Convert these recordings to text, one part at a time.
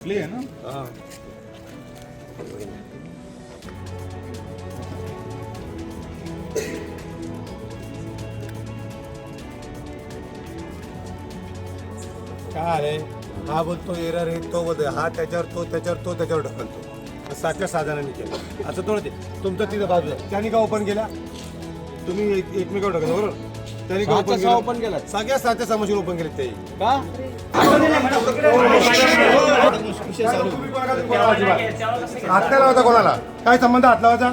Play आहे ना हा. काय हा बोलतो एरर आहे तो बोलतोय हा त्याच्यावर तो त्याच्यावर तो त्याच्यावर ढकलतो सातच्या साधनाने केलं असं थोडं ते तुमचं तिथं बाजू आहे त्यांनी का ओपन केला तुम्ही एक- एकमेकावर ढकलतो बरोबर त्यांनी का ओपन केलं ओपन केला सगळ्या सातच्या सहा मशीन ओपन केले ते का हात लावायचा कोणाला? काय संबंध हात लावायचा?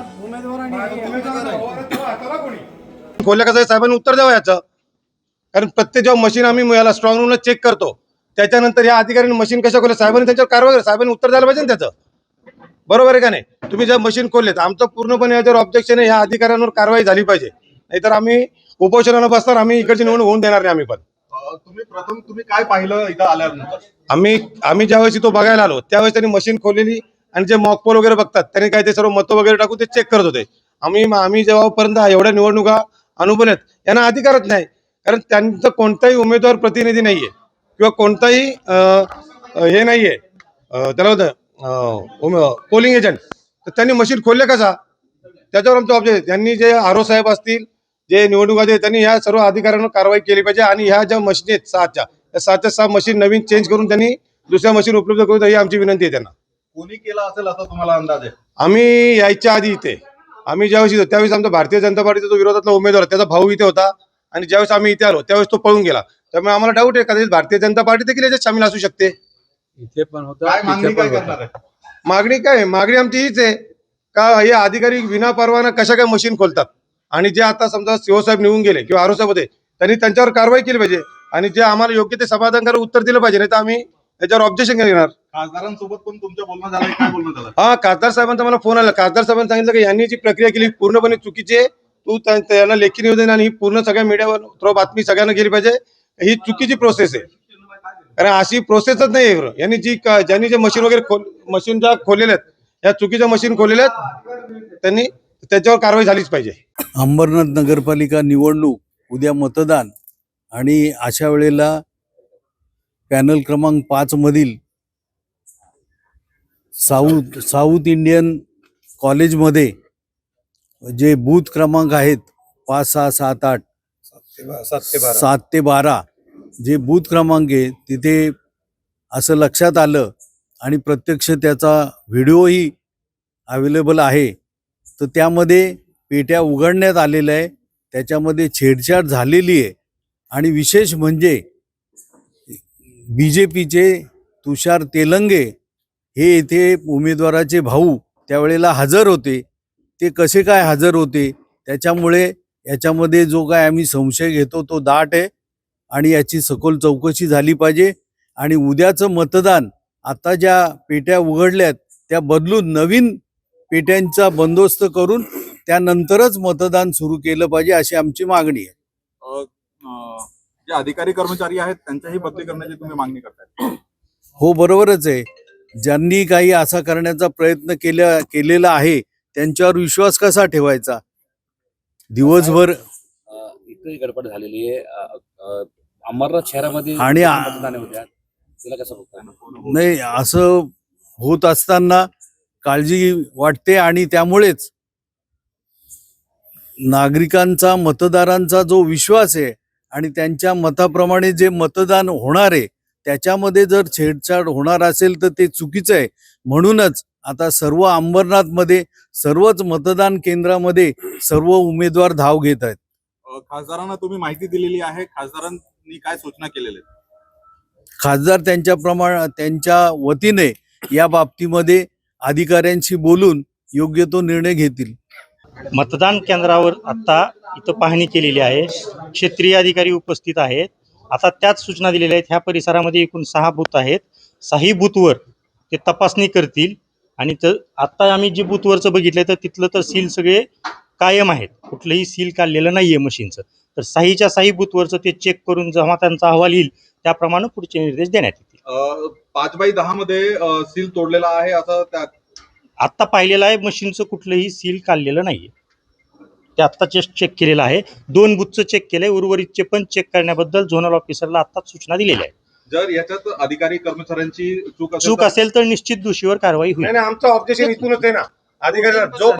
खोल्या कसं आहे? साहेबांनी उत्तर द्यावं याचं. कारण प्रत्येक जेव्हा मशीन आम्ही याला स्ट्रॉंग रूमला चेक करतो त्याच्यानंतर या अधिकाऱ्यांनी मशीन कशा खोल्या साहेबांनी त्याच्यावर कारवाई करा साहेबांनी उत्तर द्यायला पाहिजे ना त्याचं? बरोबर आहे का नाही? तुम्ही ज्या मशीन खोललेत आमचं पूर्णपणे याच्यावर ऑब्जेक्शन आहे ह्या अधिकाऱ्यांवर कारवाई झाली पाहिजे. नाहीतर आम्ही उपोषणाला बसणार आम्ही इकडची निवडणूक होऊन देणार नाही आम्ही पण. तुम्ही प्रथम तुम्ही काय पाहिलं इथं आल्यानंतर? आम्ही आम्ही ज्यावेळेस तो बघायला आलो त्यावेळेस त्यांनी मशीन खोललेली आणि जे मॉकपोल वगैरे बघतात त्यांनी काय ते सर्व मतं वगैरे टाकून ते चेक करत होते. आम्ही आम्ही जेव्हापर्यंत एवढ्या निवडणुका अनुभवल्यात यांना अधिकारच नाही. कारण त्यांचं कोणताही उमेदवार प्रतिनिधी नाहीये किंवा कोणताही हे नाहीये. त्याला होतं पोलिंग एजंट तर त्यांनी मशीन खोलले कसा? त्याच्यावर आमचं ऑब्जेक्ट त्यांनी जे आरो साहेब असतील जे निवडणूक अधिकारी त्यांनी ह्या सर्व अधिकाऱ्यांवर कारवाई केली पाहिजे आणि ह्या ज्या मशीन आहेत सहाच्या त्या सहाच्या सहा मशीन नवीन चेंज करून त्यांनी दुसऱ्या मशीन उपलब्ध करून ही आमची विनंती आहे त्यांना. कोणी केला असेल असा तुम्हाला अंदाज आहे? आम्ही यायच्या आधी इथे आम्ही ज्यावेळेस येतो त्यावेळेस आमचा भारतीय जनता पार्टीचा जो विरोधातला उमेदवार आहे, त्याचा भाऊ इथे होता. आणि ज्यावेळेस आम्ही इथे आलो त्यावेळेस तो पळून गेला. त्यामुळे आम्हाला डाऊट आहे कदाचित भारतीय जनता पार्टी देखील याच्यात सामील असू शकते. इथे पण होतं. काय मागणी काय. करणार आहे? मागणी काय आहे? मागणी आमची हीच आहे. का हे अधिकारी विना परवाना कशा काय मशीन खोलतात? आणि जे आता समजा सीओ साहेब निघून गेले किंवा आरो साहेब होते त्यांनी त्यांच्यावर कारवाई केली पाहिजे. आणि जे आम्हाला योग्य ते समाधानकारक उत्तर दिलं पाहिजे नाही तर आम्ही त्याच्यावर ऑब्जेक्शन घेणार. खासदारांसोबत पण तुमच्या बोलणं झालं काय बोलणं झालं? हा खासदार साहेबांचा मला फोन आला. खासदार साहेबांनी सांगितलं की यांनी जी प्रक्रिया केली पूर्णपणे चुकीची आहे. तू त्या- त्यांना लेखी निवेदन आणि ही पूर्ण सगळ्या मीडियावर थ्रो बातमी सगळ्यांना गेली पाहिजे. ही चुकीची प्रोसेस आहे. कारण अशी प्रोसेसच नाही आहे. यांनी जी ज्यांनी जे मशीन वगैरे खोल मशीन ज्या खोललेल्या आहेत या चुकीच्या मशीन खोललेल्या आहेत त्यांनी त्याच्यावर कारवाई झालीच पाहिजे. अंबरनाथ नगरपालिका निवडणूक उद्या मतदान आणि अशा वेळेला पॅनल क्रमांक पाच मधील साऊथ साऊथ इंडियन कॉलेजमध्ये जे बूथ क्रमांक आहेत पाच सहा सात आठ सात ते बारा जे बूथ क्रमांक आहे तिथे असं लक्षात आलं आणि प्रत्यक्ष त्याचा व्हिडिओही अवेलेबल आहे. तर त्यामध्ये पेट्या उघडण्यात आलेल्या आहे. त्याच्यामध्ये छेडछाड झालेली आहे. आणि विशेष म्हणजे बी जे पीचे तुषार तेलंगे हे येथे उमेदवाराचे भाऊ त्यावेळेला हजर होते. ते कसे काय हजर होते? त्याच्यामुळे याच्यामध्ये जो काय आम्ही संशय घेतो तो दाट आहे. आणि याची सखोल चौकशी झाली पाहिजे. आणि उद्याचं मतदान आता ज्या पेट्या उघडल्यात त्या बदलून नवीन पेट्यांचा बंदोबस्त करून त्यानंतरच मतदान सुरू केलं पाहिजे अशी आमची मागणी आहे. जे अधिकारी कर्मचारी आहेत त्यांच्याही बदली करण्याची तुम्ही मागणी करताय. हो बरोबरच आहे. ज्यांनी काही असा करण्याचा प्रयत्न केल्या केलेला आहे त्यांच्यावर विश्वास कसा ठेवायचा? दिवसभर इतकी गडबड झालेली आहे. अमरनाथ शहरामध्ये आणि आ- मतदान होत्या तिला कसं बघताय नाही असं होत असताना काळजी वाटते आणि त्यामुळेच नागरिकांचा मतदारांचा जो विश्वास आहे आणि त्यांच्या मताप्रमाणे जे मतदान होणार आहे त्याच्यामध्ये जर छेडछाड होणार असेल तर ते चुकीचं आहे. म्हणूनच आता सर्व अंबरनाथमध्ये सर्वच मतदान केंद्रामध्ये सर्व उमेदवार धाव घेत आहेत. खासदारांना तुम्ही माहिती दिलेली आहे. खासदारांनी काय सूचना केलेल्या खासदार त्यांच्या प्रमाण त्यांच्या वतीने या बाबतीमध्ये अधिकाऱ्यांशी बोलून योग्य तो निर्णय घेतील. मतदान केंद्रावर आता इथं पाहणी केलेली आहे. क्षेत्रीय अधिकारी उपस्थित आहेत. आता त्याच सूचना दिलेल्या आहेत. ह्या परिसरामध्ये एकूण सहा बूथ आहेत. सहाही बूथवर ते तपासणी करतील. आणि तर आत्ता आम्ही जे बूथवरचं बघितलं तर तिथलं तर सील सगळे कायम आहेत. कुठलंही सील काढलेलं नाही आहे मशीनचं. तर साहीच्या साही बूथवरचं ते चेक करून जेव्हा त्यांचा अहवाल येईल त्याप्रमाणे पुढचे निर्देश देण्यात येतील. पाच बाय दहा मध्ये सील तोडलेला आहे असं त्या आत्ता पाहिलेलं आहे मशीनचं कुठलंही सील काढलेलं नाहीये. ते आत्ता जस्ट चेक केलेलं आहे. दोन बुथचं चेक केलंय उर्वरितचे पण चेक करण्याबद्दल झोनल ऑफिसरला आत्ताच सूचना दिलेल्या आहेत. जर याच्यात अधिकारी कर्मचाऱ्यांची चूक असेल चूक तर- असेल तर निश्चित दोषीवर कारवाई होईल. नाही नाही आमचं ऑब्जेक्शन इथूनच आहे ना. अधिकाऱ्याला जो